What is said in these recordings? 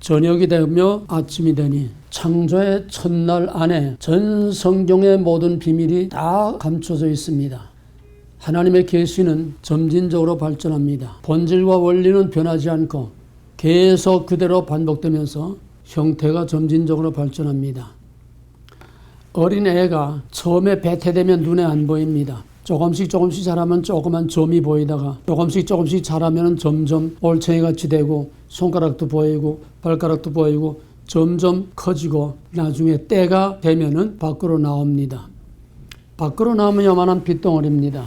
저녁이 되며 아침이 되니 창조의 첫날 안에 전 성경의 모든 비밀이 다 감춰져 있습니다. 하나님의 계시는 점진적으로 발전합니다. 본질과 원리는 변하지 않고 계속 그대로 반복되면서 형태가 점진적으로 발전합니다. 어린 애가 처음에 배태되면 눈에 안 보입니다. 조금씩 조금씩 자라면 조그만 점이 보이다가 조금씩 조금씩 자라면 점점 올챙이 같이 되고 손가락도 보이고 발가락도 보이고 점점 커지고 나중에 때가 되면은 밖으로 나옵니다. 밖으로 나오면 요만한 빗덩어리입니다.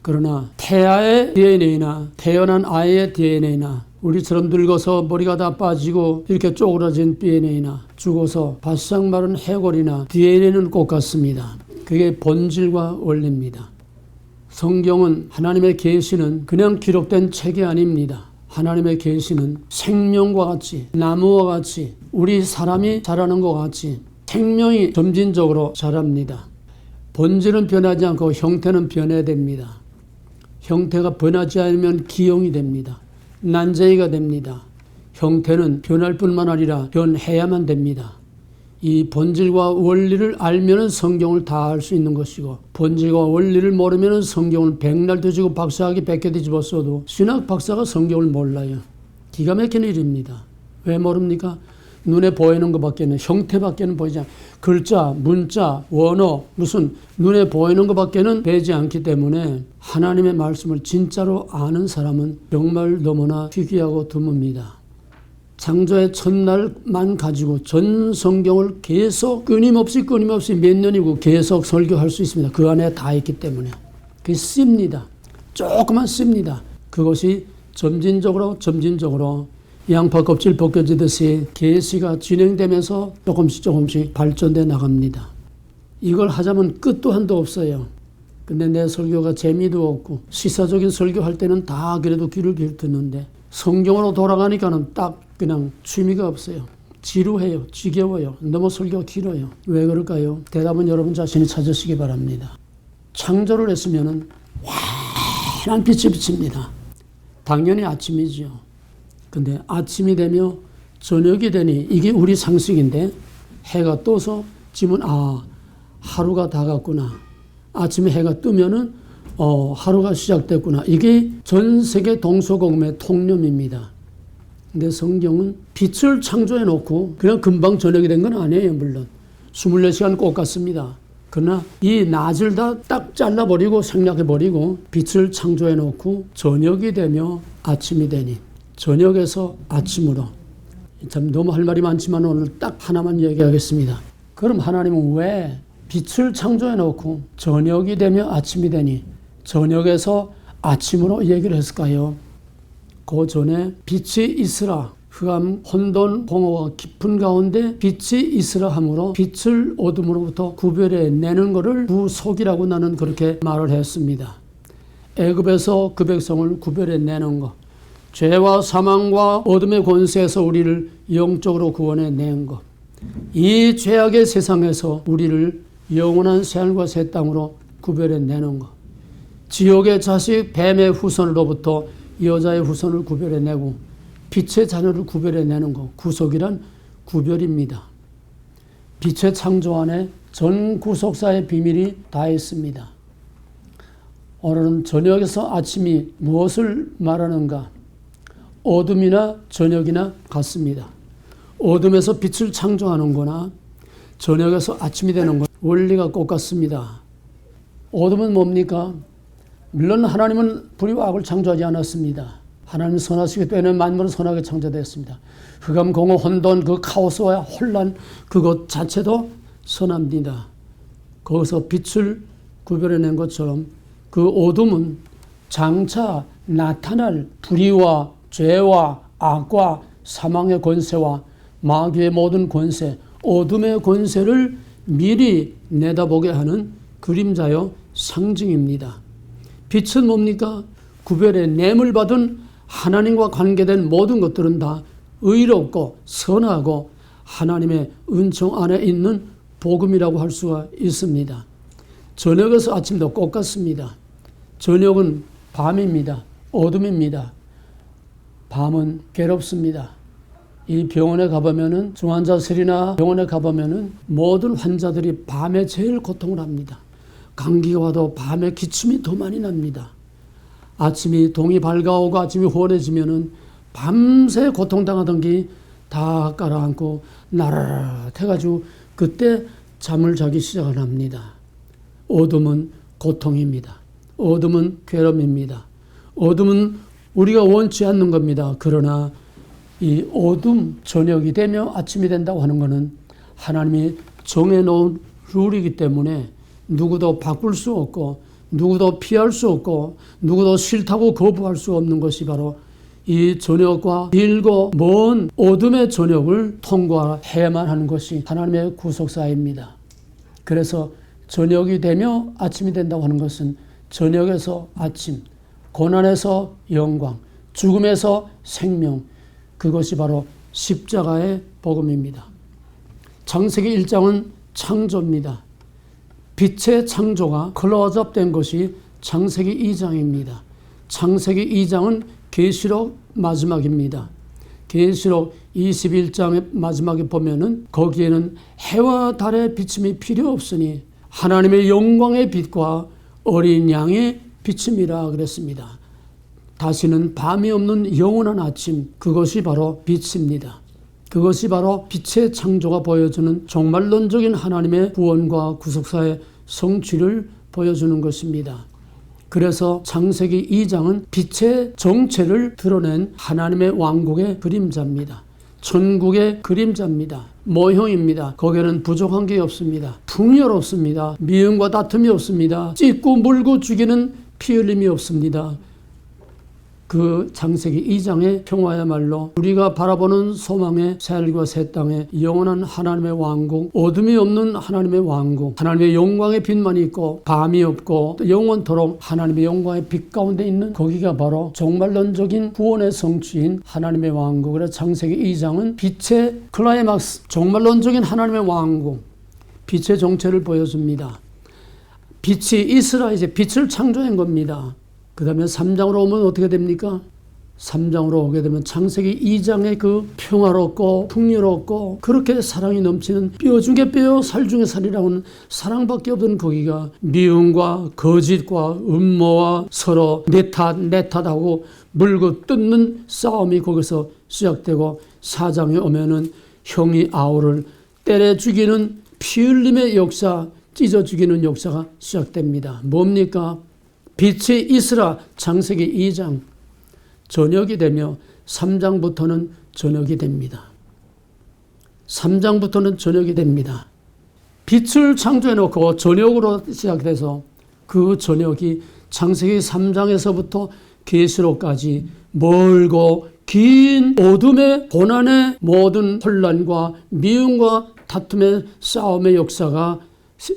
그러나 태아의 DNA나 태어난 아이의 DNA나 우리처럼 늙어서 머리가 다 빠지고 이렇게 쪼그라진 DNA나 죽어서 바싹 마른 해골이나 DNA는 똑같습니다. 그게 본질과 원리입니다. 성경은 하나님의 계시는 그냥 기록된 책이 아닙니다. 하나님의 계시는 생명과 같이 나무와 같이 우리 사람이 자라는 것 같이 생명이 점진적으로 자랍니다. 본질은 변하지 않고 형태는 변해야 됩니다. 형태가 변하지 않으면 기형이 됩니다. 난쟁이가 됩니다. 형태는 변할 뿐만 아니라 변해야만 됩니다. 이 본질과 원리를 알면 성경을 다 알 수 있는 것이고 본질과 원리를 모르면 성경을 백날 뒤지고 박사학위 백개 뒤집었어도 신학 박사가 성경을 몰라요. 기가 막히는 일입니다. 왜 모릅니까? 눈에 보이는 것밖에는 형태밖에는 보이지 않 글자, 문자, 원어 무슨 눈에 보이는 것밖에는 되지 않기 때문에 하나님의 말씀을 진짜로 아는 사람은 정말 너무나 희귀하고 드뭅니다. 창조의 첫날만 가지고 전 성경을 계속 끊임없이 끊임없이 몇 년이고 계속 설교할 수 있습니다. 그 안에 다 있기 때문에. 그게 씁니다. 조금만 씁니다. 그것이 점진적으로 점진적으로 양파 껍질 벗겨지듯이 계시가 진행되면서 조금씩 조금씩 발전돼 나갑니다. 이걸 하자면 끝도 한도 없어요. 근데 내 설교가 재미도 없고 시사적인 설교할 때는 다 그래도 귀를 길 듣는데 성경으로 돌아가니까는 딱 그냥 취미가 없어요. 지루해요. 지겨워요. 너무 설교가 길어요. 왜 그럴까요? 대답은 여러분 자신이 찾으시기 바랍니다. 창조를 했으면은 환한 빛이 비칩니다. 당연히 아침이지요. 근데 아침이 되며 저녁이 되니 이게 우리 상식인데 해가 떠서 지문 아 하루가 다 갔구나. 아침에 해가 뜨면은 어 하루가 시작됐구나. 이게 전 세계 동서고금의 통념입니다. 근데 성경은 빛을 창조해 놓고 그냥 금방 저녁이 된 건 아니에요, 물론. 24시간 꼭 같습니다. 그러나 이 낮을 다 딱 잘라버리고 생략해버리고 빛을 창조해 놓고 저녁이 되며 아침이 되니 저녁에서 아침으로 참 너무 할 말이 많지만 오늘 딱 하나만 얘기하겠습니다. 그럼 하나님은 왜 빛을 창조해 놓고 저녁이 되며 아침이 되니 저녁에서 아침으로 얘기를 했을까요? 그 전에 빛이 있으라 흑암 혼돈 공허와 깊은 가운데 빛이 있으라 함으로 빛을 어둠으로부터 구별해 내는 것을 구속이라고 나는 그렇게 말을 했습니다. 애굽에서 그 백성을 구별해 내는 것 죄와 사망과 어둠의 권세에서 우리를 영적으로 구원해 낸 것. 이 죄악의 세상에서 우리를 영원한 새하늘과 새 땅으로 구별해 내는 것. 지옥의 자식 뱀의 후손으로부터 여자의 후손을 구별해 내고 빛의 자녀를 구별해 내는 것. 구속이란 구별입니다. 빛의 창조 안에 전 구속사의 비밀이 다 있습니다. 오늘은 저녁에서 아침이 무엇을 말하는가? 어둠이나 저녁이나 같습니다. 어둠에서 빛을 창조하는 거나 저녁에서 아침이 되는 것 원리가 똑같습니다. 어둠은 뭡니까? 물론 하나님은 불의와 악을 창조하지 않았습니다. 하나님 선하시기 때문에 만물은 선하게 창조되었습니다. 흑암, 공허, 혼돈, 그 카오스와 혼란 그것 자체도 선합니다. 거기서 빛을 구별해낸 것처럼 그 어둠은 장차 나타날 불의와 죄와 악과 사망의 권세와 마귀의 모든 권세, 어둠의 권세를 미리 내다보게 하는 그림자요 상징입니다. 빛은 뭡니까? 구별의 냄을 받은 하나님과 관계된 모든 것들은 다 의롭고 선하고 하나님의 은총 안에 있는 복음이라고 할 수가 있습니다. 저녁에서 아침도 똑같습니다. 저녁은 밤입니다. 어둠입니다. 밤은 괴롭습니다. 이 병원에 가보면은 중환자실이나 병원에 가보면은 모든 환자들이 밤에 제일 고통을 합니다. 감기가 와도 밤에 기침이 더 많이 납니다. 아침이 동이 밝아오고 아침이 환해지면은 밤새 고통당하던 게다 깔아앉고 나라라 해가지고 그때 잠을 자기 시작을 합니다. 어둠은 고통입니다. 어둠은 괴로움입니다. 어둠은 우리가 원치 않는 겁니다. 그러나 이 어둠 저녁이 되며 아침이 된다고 하는 것은 하나님이 정해놓은 룰이기 때문에 누구도 바꿀 수 없고 누구도 피할 수 없고 누구도 싫다고 거부할 수 없는 것이 바로 이 저녁과 길고 먼 어둠의 저녁을 통과해야만 하는 것이 하나님의 구속사입니다. 그래서 저녁이 되며 아침이 된다고 하는 것은 저녁에서 아침, 고난에서 영광, 죽음에서 생명, 그것이 바로 십자가의 복음입니다. 창세기 1장은 창조입니다. 빛의 창조가 클로즈업 된 것이 창세기 2장입니다. 창세기 2장은 계시록 마지막입니다. 계시록 21장의 마지막에 보면은 거기에는 해와 달의 비침이 필요 없으니 하나님의 영광의 빛과 어린 양의 비침이라 그랬습니다. 다시는 밤이 없는 영원한 아침 그것이 바로 빛입니다. 그것이 바로 빛의 창조가 보여주는 종말론적인 하나님의 구원과 구속사의 성취를 보여주는 것입니다. 그래서 창세기 2장은 빛의 정체를 드러낸 하나님의 왕국의 그림자입니다. 천국의 그림자입니다. 모형입니다. 거기에는 부족한 게 없습니다. 풍요롭습니다. 미움과 다툼이 없습니다. 찢고 물고 죽이는 피 흘림이 없습니다. 그 창세기 2장의 평화야말로 우리가 바라보는 소망의 새하늘과 새 땅에 영원한 하나님의 왕국, 어둠이 없는 하나님의 왕국, 하나님의 영광의 빛만 있고 밤이 없고 또 영원토록 하나님의 영광의 빛 가운데 있는 거기가 바로 종말론적인 구원의 성취인 하나님의 왕국. 그래서 창세기 2장은 빛의 클라이막스, 종말론적인 하나님의 왕국, 빛의 정체를 보여줍니다. 빛이 이제 빛을 창조한 겁니다. 그 다음에 3장으로 오면 어떻게 됩니까? 3장으로 오게 되면 창세기 2장의 그 평화롭고 풍요롭고 그렇게 사랑이 넘치는 뼈 중에 뼈, 살 중에 살이라고는 사랑밖에 없던 거기가 미움과 거짓과 음모와 서로 내 탓, 내 탓하고 물고 뜯는 싸움이 거기서 시작되고 4장에 오면은 형이 아우를 때려 죽이는 피 흘림의 역사, 찢어 죽이는 역사가 시작됩니다. 뭡니까? 빛이 있으라 창세기 2장 저녁이 되며 3장부터는 저녁이 됩니다. 3장부터는 저녁이 됩니다. 빛을 창조해 놓고 저녁으로 시작돼서 그 저녁이 창세기 3장에서부터 계시록까지 멀고 긴 어둠의 고난의 모든 혼란과 미움과 다툼의 싸움의 역사가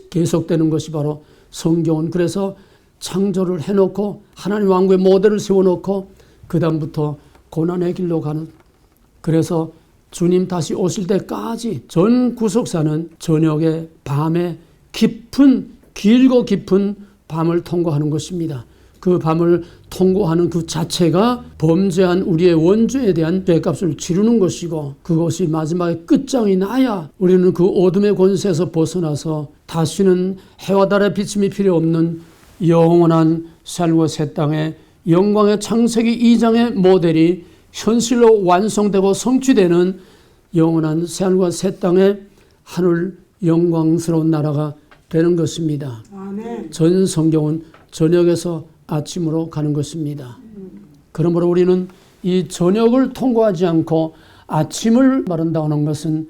계속되는 것이 바로 성경은 그래서 창조를 해놓고 하나님 왕국의 모델을 세워놓고 그 다음부터 고난의 길로 가는 그래서 주님 다시 오실 때까지 전 구속사는 저녁에 밤에 깊은 길고 깊은 밤을 통과하는 것입니다. 그 밤을 통과하는 그 자체가 범죄한 우리의 원죄에 대한 죄값을 치르는 것이고 그것이 마지막에 끝장이 나야 우리는 그 어둠의 권세에서 벗어나서 다시는 해와 달의 비침이 필요 없는 영원한 살과 새 땅의 영광의 창세기 2장의 모델이 현실로 완성되고 성취되는 영원한 새하늘과 새 땅의 하늘 영광스러운 나라가 되는 것입니다. 아멘. 전 성경은 저녁에서 아침으로 가는 것입니다. 그러므로 우리는 이 저녁을 통과하지 않고 아침을 말한다고 하는 것은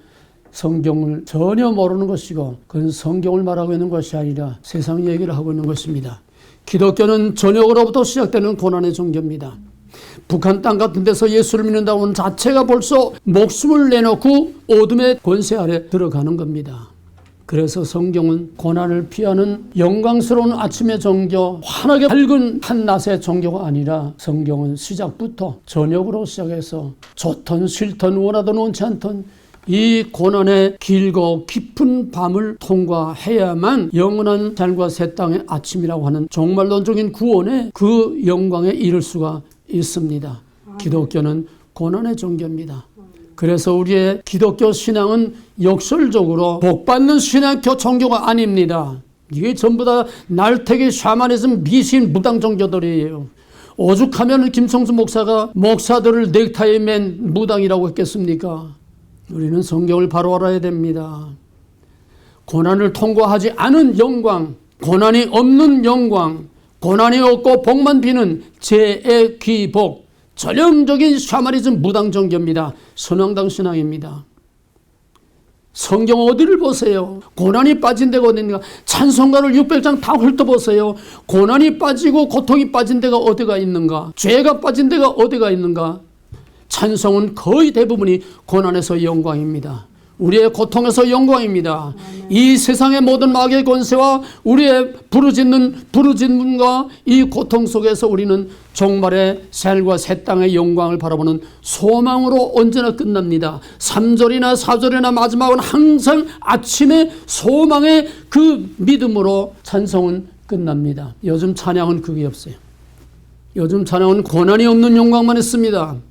성경을 전혀 모르는 것이고 그건 성경을 말하고 있는 것이 아니라 세상 얘기를 하고 있는 것입니다. 기독교는 저녁으로부터 시작되는 고난의 종교입니다. 북한 땅 같은 데서 예수를 믿는다고 하는 자체가 벌써 목숨을 내놓고 어둠의 권세 아래 들어가는 겁니다. 그래서 성경은 고난을 피하는 영광스러운 아침의 종교, 환하게 밝은 한낮의 종교가 아니라 성경은 시작부터 저녁으로 시작해서 좋던 싫던 원하던 원치 않던 이 고난의 길고 깊은 밤을 통과해야만 영원한 삶과 새 땅의 아침이라고 하는 종말론적인 구원의 그 영광에 이를 수가 있습니다. 기독교는 고난의 종교입니다. 그래서 우리의 기독교 신앙은 역설적으로 복받는 신앙교 종교가 아닙니다. 이게 전부 다 날태기 샤머니즘 미신 무당 종교들이에요. 오죽하면 김성수 목사가 목사들을 넥타이에 맨 무당이라고 했겠습니까? 우리는 성경을 바로 알아야 됩니다. 고난을 통과하지 않은 영광, 고난이 없는 영광, 고난이 없고 복만 비는 제의 귀복, 전형적인 샤머니즘 무당 종교입니다. 선왕당 신앙입니다. 성경 어디를 보세요? 고난이 빠진 데가 어디인가? 찬송가를 600장 다 훑어보세요. 고난이 빠지고 고통이 빠진 데가 어디가 있는가? 죄가 빠진 데가 어디가 있는가? 찬송은 거의 대부분이 고난에서 영광입니다. 우리의 고통에서 영광입니다. 이 세상의 모든 마귀의 권세와 우리의 부르짖는 부르짖음과 이 고통 속에서 우리는 종말의 셀과 새 땅의 영광을 바라보는 소망으로 언제나 끝납니다. 3절이나 4절이나 마지막은 항상 아침에 소망의 그 믿음으로 찬송은 끝납니다. 요즘 찬양은 그게 없어요. 요즘 찬양은 고난이 없는 영광만 있습니다.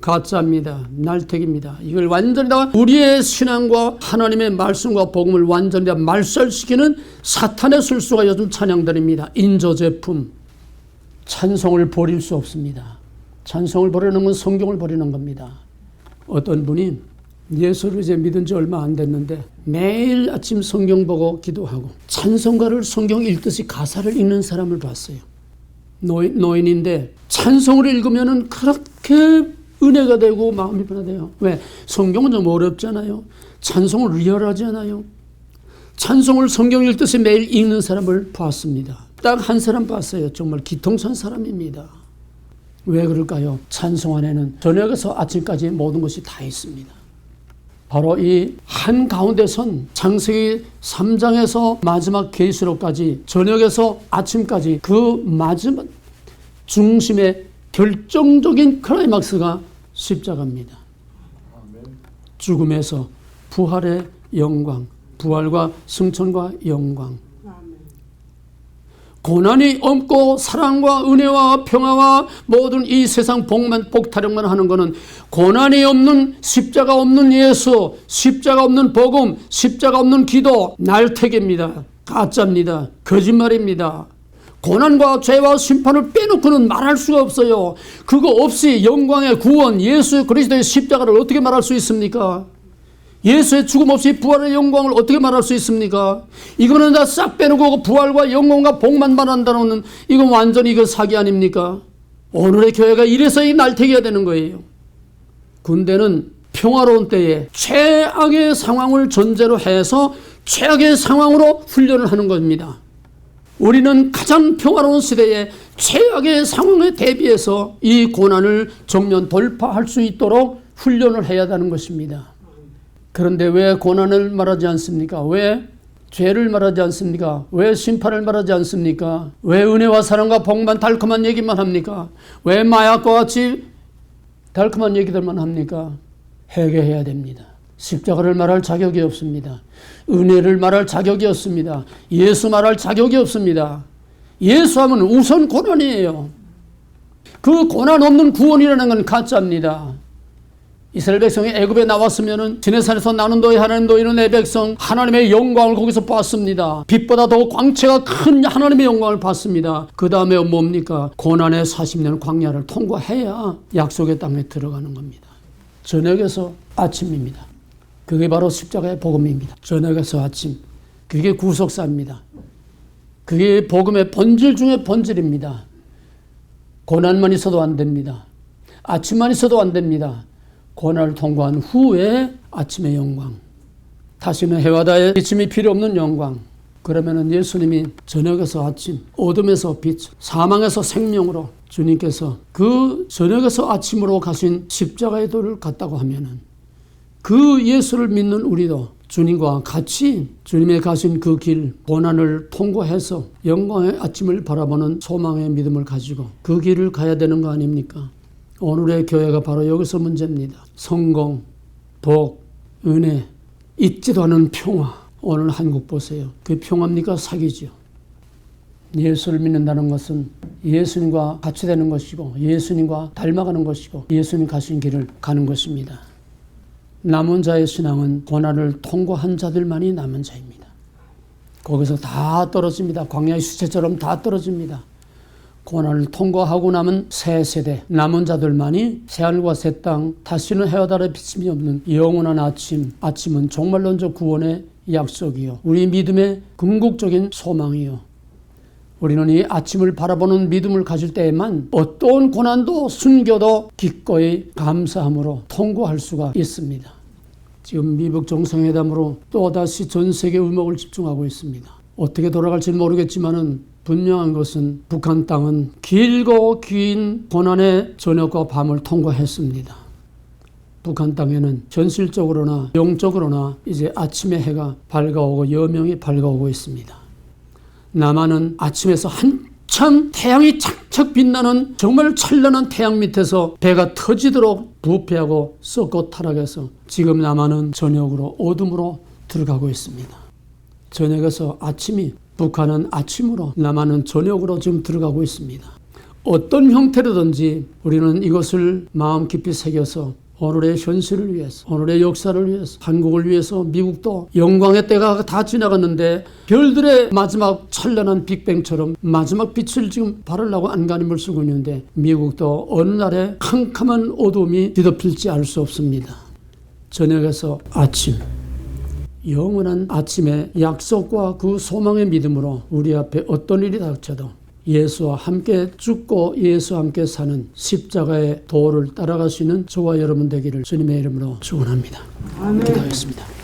가짜입니다. 날택입니다. 이걸 완전히 다 우리의 신앙과 하나님의 말씀과 복음을 완전히 다 말살시키는 사탄의 술수가 요즘 찬양들입니다. 인조 제품. 찬송을 버릴 수 없습니다. 찬송을 버리는 건 성경을 버리는 겁니다. 어떤 분이 예수를 이제 믿은 지 얼마 안 됐는데 매일 아침 성경 보고 기도하고 찬송가를 성경 읽듯이 가사를 읽는 사람을 봤어요. 노인, 노인인데 찬송을 읽으면은 그렇게 은혜가 되고 마음이 편하대요. 왜? 성경은 좀 어렵잖아요. 찬송을 리얼하지 않아요. 찬송을 성경 읽듯이 매일 읽는 사람을 봤습니다. 딱 한 사람 봤어요. 정말 기통찬 사람입니다. 왜 그럴까요? 찬송 안에는 저녁에서 아침까지 모든 것이 다 있습니다. 바로 이 한 가운데 선 창세기 3장에서 마지막 계시록까지 저녁에서 아침까지 그 마지막 중심의 결정적인 클라이막스가 십자가입니다. 죽음에서 부활의 영광, 부활과 승천과 영광. 고난이 없고 사랑과 은혜와 평화와 모든 이 세상 복만 복타령만 하는 것은 고난이 없는 십자가 없는 예수, 십자가 없는 복음, 십자가 없는 기도 날택입니다. 가짜입니다. 거짓말입니다. 고난과 죄와 심판을 빼놓고는 말할 수가 없어요. 그거 없이 영광의 구원, 예수 그리스도의 십자가를 어떻게 말할 수 있습니까? 예수의 죽음 없이 부활의 영광을 어떻게 말할 수 있습니까? 이거는 다 싹 빼놓고 부활과 영광과 복만 말한다는 이건 완전히 이거 사기 아닙니까? 오늘의 교회가 이래서 이 날태기가 되는 거예요. 군대는 평화로운 때에 최악의 상황을 전제로 해서 최악의 상황으로 훈련을 하는 겁니다. 우리는 가장 평화로운 시대에 최악의 상황에 대비해서 이 고난을 정면 돌파할 수 있도록 훈련을 해야 하는 것입니다. 그런데 왜 고난을 말하지 않습니까? 왜 죄를 말하지 않습니까? 왜 심판을 말하지 않습니까? 왜 은혜와 사랑과 복만 달콤한 얘기만 합니까? 왜 마약과 같이 달콤한 얘기들만 합니까? 회개해야 됩니다. 십자가를 말할 자격이 없습니다. 은혜를 말할 자격이 없습니다. 예수 말할 자격이 없습니다. 예수하면 우선 고난이에요. 그 고난 없는 구원이라는 건 가짜입니다. 이스라엘 백성이 애굽에 나왔으면은 지내산에서 나는 너희 하나님 너희는 내 백성 하나님의 영광을 거기서 봤습니다. 빛보다 더 광채가 큰 하나님의 영광을 봤습니다. 그 다음에 뭡니까? 고난의 40년 광야를 통과해야 약속의 땅에 들어가는 겁니다. 저녁에서 아침입니다. 그게 바로 십자가의 복음입니다. 저녁에서 아침. 그게 구속사입니다. 그게 복음의 본질 중의 본질입니다. 고난만 있어도 안 됩니다. 아침만 있어도 안 됩니다. 고난을 통과한 후에 아침의 영광. 다시는 해와다의 비침이 필요 없는 영광. 그러면은 예수님이 저녁에서 아침, 어둠에서 빛, 사망에서 생명으로 주님께서 그 저녁에서 아침으로 가신 십자가의 도를 갔다고 하면은 그 예수를 믿는 우리도 주님과 같이 주님의 가신 그 길, 고난을 통과해서 영광의 아침을 바라보는 소망의 믿음을 가지고 그 길을 가야 되는 거 아닙니까? 오늘의 교회가 바로 여기서 문제입니다. 성공, 복, 은혜, 잊지도 않은 평화. 오늘 한국 보세요. 그 평화입니까? 사기죠. 예수를 믿는다는 것은 예수님과 같이 되는 것이고 예수님과 닮아가는 것이고 예수님 가신 길을 가는 것입니다. 남은 자의 신앙은 고난을 통과한 자들만이 남은 자입니다. 거기서 다 떨어집니다. 광야의 수채처럼 다 떨어집니다. 고난을 통과하고 남은 새 세대 남은 자들만이 새하늘과 새 땅 다시는 해와 달의 비침이 없는 영원한 아침 아침은 정말로 저 구원의 약속이요 우리 믿음의 궁극적인 소망이요 우리는 이 아침을 바라보는 믿음을 가질 때에만 어떤 고난도 순교도 기꺼이 감사함으로 통과할 수가 있습니다. 지금 미국 정상회담으로 또다시 전 세계 의목을 집중하고 있습니다. 어떻게 돌아갈지는 모르겠지만은 분명한 것은 북한 땅은 길고 긴 고난의 저녁과 밤을 통과했습니다. 북한 땅에는 현실적으로나 영적으로나 이제 아침의 해가 밝아오고 여명이 밝아오고 있습니다. 남한은 아침에서 한참 태양이 착착 빛나는 정말 찬란한 태양 밑에서 배가 터지도록 부패하고 썩고 타락해서 지금 남한은 저녁으로 어둠으로 들어가고 있습니다. 저녁에서 아침이 북한은 아침으로 남한은 저녁으로 지금 들어가고 있습니다. 어떤 형태로든지 우리는 이것을 마음 깊이 새겨서 오늘의 현실을 위해서, 오늘의 역사를 위해서, 한국을 위해서, 미국도 영광의 때가 다 지나갔는데 별들의 마지막 찬란한 빅뱅처럼 마지막 빛을 지금 바르려고 안간힘을 쓰고 있는데 미국도 어느 날에 캄캄한 어둠이 뒤덮일지 알 수 없습니다. 저녁에서 아침, 영원한 아침의 약속과 그 소망의 믿음으로 우리 앞에 어떤 일이 닥쳐도 예수와 함께 죽고 예수와 함께 사는 십자가의 도를 따라갈 수 있는 저와 여러분 되기를 주님의 이름으로 축원합니다. 기도하겠습니다.